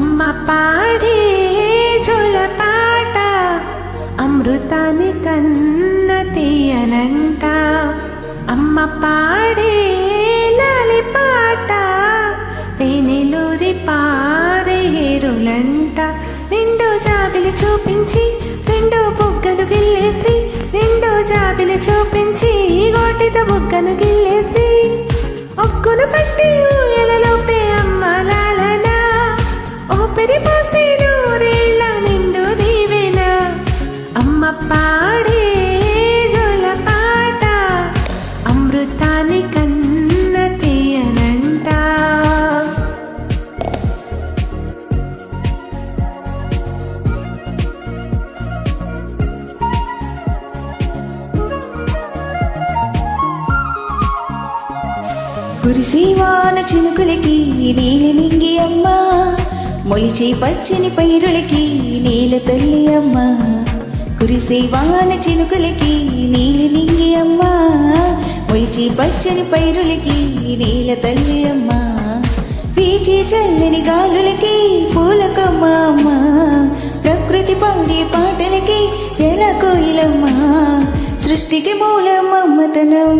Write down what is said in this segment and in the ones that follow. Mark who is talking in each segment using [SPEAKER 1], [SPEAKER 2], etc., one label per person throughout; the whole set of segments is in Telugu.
[SPEAKER 1] అమ్మ పాడే జోలపాట అమృతాన్ని కన్న తీయనంట. అమ్మ పాడే లాలి పాట తేనెలూరి పారే ఏరులంట. నిండు చూపించి రెండో బుగ్గను గిల్లేసి రెండో జాబిలు చూపించి గోటితో బుగ్గను గిల్లేసి అమృతాన్ని కన్న తీయనంట
[SPEAKER 2] కురిసేవాన చినుకులకి నీల నింగి అమ్మా. మొలిచే పచ్చని పైరులకి నీళ్ళ తల్లి అమ్మా. కురిసేవాన చినుకులకి నీల నింగి అమ్మా. ఒలిచి పచ్చని పైరులకి నీల తల్లి అమ్మ. పీచి చల్లని గాలులకి పూలకమ్మ అమ్మ. ప్రకృతి పాడే పాటలకి తెల కోయిలమ్మ. సృష్టికి మూలం మమ్మతనం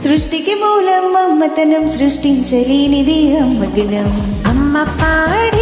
[SPEAKER 2] సృష్టికి మూలం మమ్మతనం సృష్టించలేనిది అమ్మగుణం
[SPEAKER 1] అమ్మ పాడ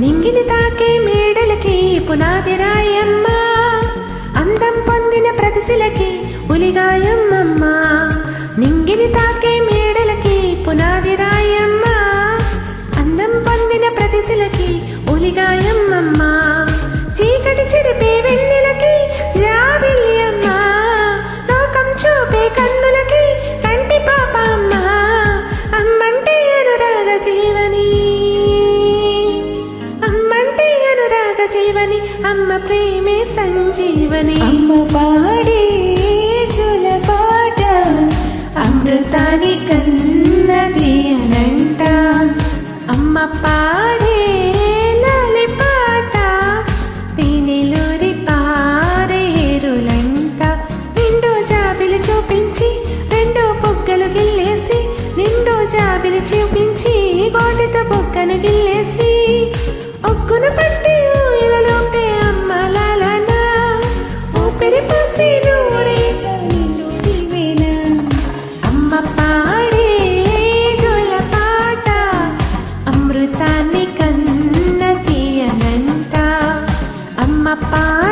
[SPEAKER 1] నింగిని తాకే మేడలకి పునాది రాయమ్మ అమ్మ ప్రేమే సంజీవని.
[SPEAKER 2] అమ్మ పాడే జుల పాట అమృతాని కన్నది అనంట.
[SPEAKER 1] అమ్మ పాడే లాలి పాట తేనెలూరి పారే ఏరులంట. నిండో జాబిలి చూపించి రెండో బుగ్గలు గిల్లేసి నిండో జాబిలి చూపించి గోటితో బుగ్గను ป้า